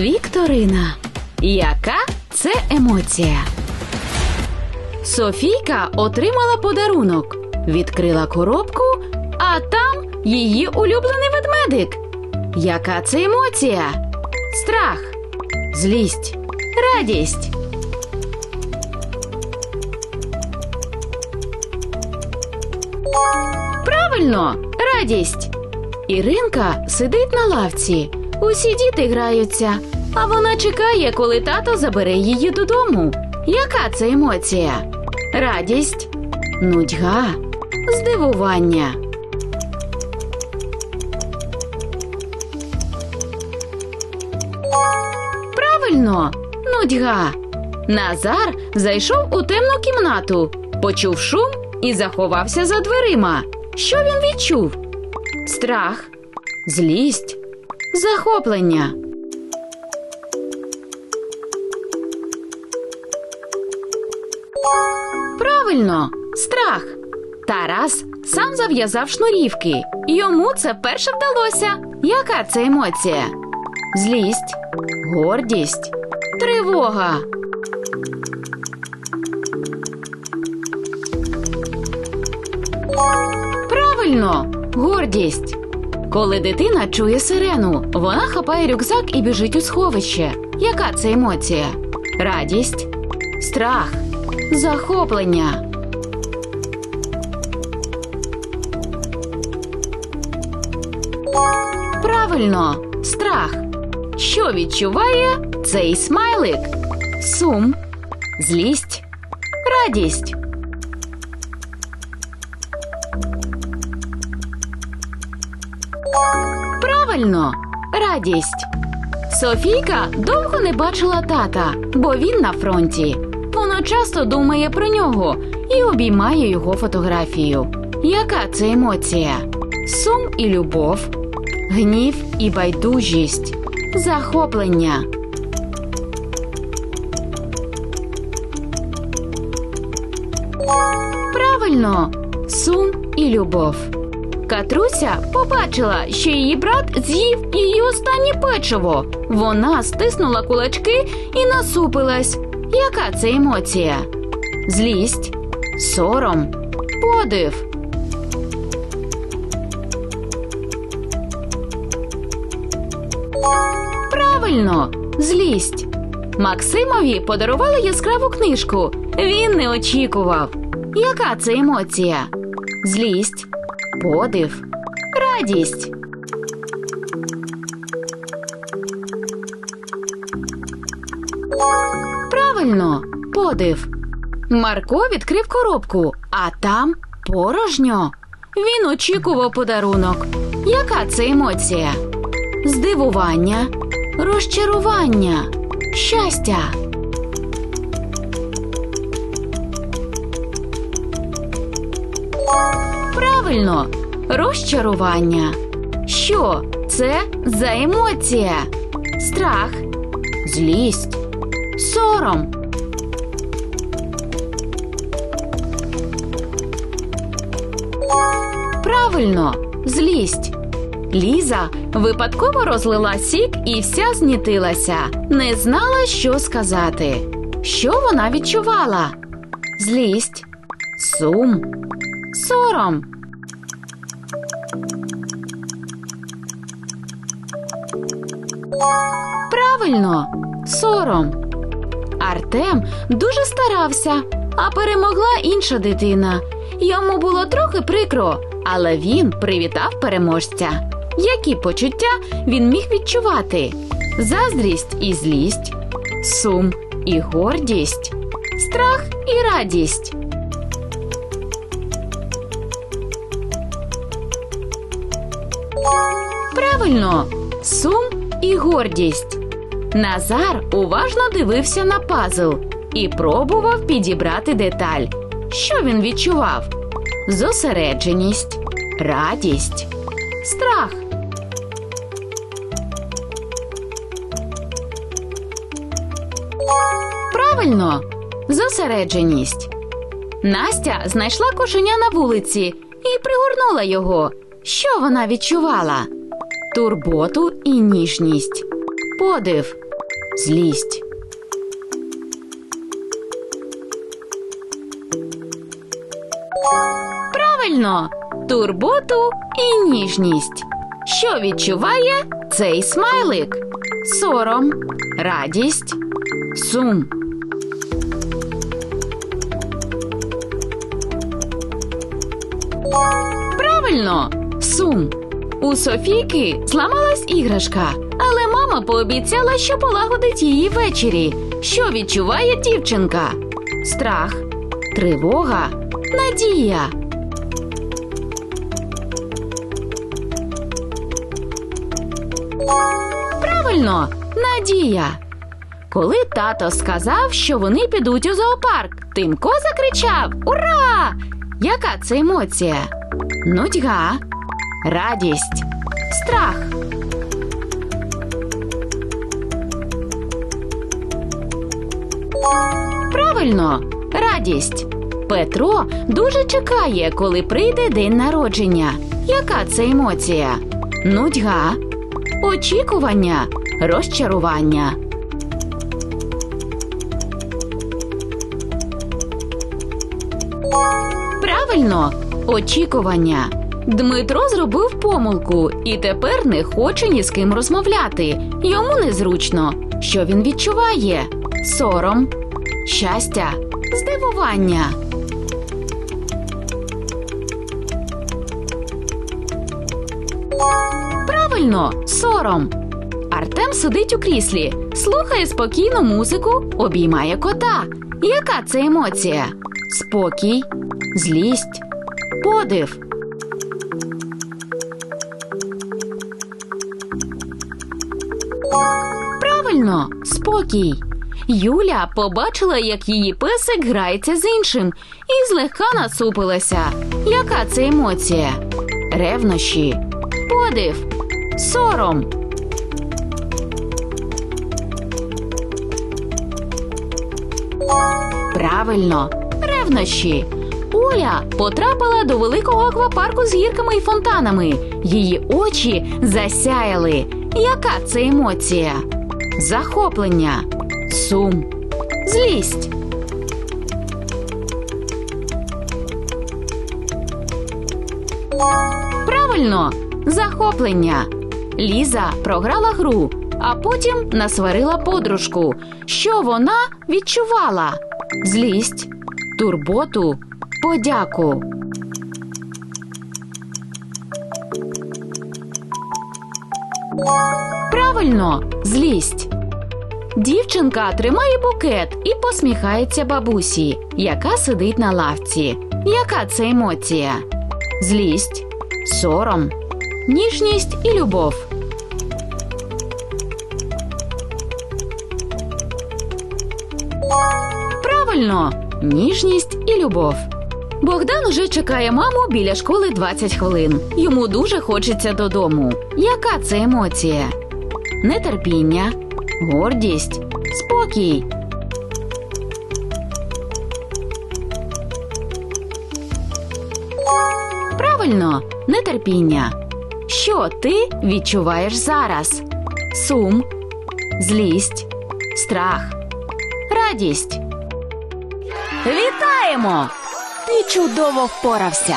Вікторина. Яка це емоція? Софійка отримала подарунок, відкрила коробку, а там її улюблений ведмедик. Яка це емоція? Страх, злість, радість. Правильно, радість. Іринка сидить на лавці. Усі діти граються, а вона чекає, коли тато забере її додому. Яка це емоція? Радість, нудьга, здивування. Правильно, нудьга. Назар зайшов у темну кімнату, почув шум і заховався за дверима. Що він відчув? Страх, злість, захоплення. Правильно, страх. Тарас сам зав'язав шнурівки. Йому це перше вдалося. Яка це емоція? Злість, гордість, тривога. Правильно, гордість. Коли дитина чує сирену, вона хапає рюкзак і біжить у сховище. Яка це емоція? Радість, страх, захоплення. Правильно, страх. Що відчуває цей смайлик? Сум, злість, радість. Правильно, радість. Софійка довго не бачила тата, бо він на фронті. Вона часто думає про нього і обіймає його фотографію. Яка це емоція? Сум і любов, гнів і байдужість, захоплення. Правильно, сум і любов. Катруся побачила, що її брат з'їв її останнє печиво. Вона стиснула кулачки і насупилась. Яка це емоція? Злість, сором, подив. Правильно, злість. Максимові подарували яскраву книжку. Він не очікував. Яка це емоція? Злість, подив, радість. Правильно, подив. Марко відкрив коробку, а там порожньо. Він очікував подарунок. Яка це емоція? Здивування, розчарування, щастя. Правильно, розчарування. Що це за емоція? Страх, злість, сором. Правильно, злість. Ліза випадково розлила сік і вся знітилася. Не знала, що сказати. Що вона відчувала? Злість, сум, сором. Правильно, сором. Артем дуже старався, а перемогла інша дитина. Йому було трохи прикро, але він привітав переможця. Які почуття він міг відчувати? Заздрість і злість, сум і гордість, страх і радість. Правильно, сум і гордість. Назар уважно дивився на пазл і пробував підібрати деталь. Що він відчував? Зосередженість, радість, страх. Правильно, зосередженість. Настя знайшла кошеня на вулиці і пригорнула його. Що вона відчувала? Турботу і ніжність, подив, злість. Правильно, турботу і ніжність. Що відчуває цей смайлик? Сором, радість, сум. Правильно, сум. У Софійки зламалась іграшка, але мама пообіцяла, що полагодить її ввечері. Що відчуває дівчинка? Страх, тривога, надія. Правильно, надія. Коли тато сказав, що вони підуть у зоопарк, Тимко закричав Ура! Яка це емоція? Нудьга, радість, страх. Правильно, радість. Петро дуже чекає, коли прийде день народження. Яка це емоція? Нудьга, очікування, розчарування. Правильно, очікування. Дмитро зробив помилку і тепер не хоче ні з ким розмовляти. Йому незручно. Що він відчуває? Сором, щастя, здивування. Правильно, сором. Артем сидить у кріслі, слухає спокійну музику, обіймає кота. Яка це емоція? Спокій, злість, подив. Правильно, спокій. Юля побачила, як її песик грається з іншим, і злегка насупилася. Яка це емоція? Ревнощі, подив, сором. Правильно, ревнощі. Оля потрапила до великого аквапарку з гірками і фонтанами. Її очі засяяли. Яка це емоція? Захоплення, сум, злість. Правильно, захоплення. Ліза програла гру, а потім насварила подружку. Що вона відчувала? Злість, турботу, подяку. Правильно, злість. Дівчинка тримає букет і посміхається бабусі, яка сидить на лавці. Яка це емоція? Злість, сором, ніжність і любов. Правильно, ніжність і любов. Богдан уже чекає маму біля школи 20 хвилин. Йому дуже хочеться додому. Яка це емоція? Нетерпіння, гордість, спокій. Правильно, нетерпіння. Що ти відчуваєш зараз? Сум, злість, страх, радість. Вітаємо! Ти чудово впорався.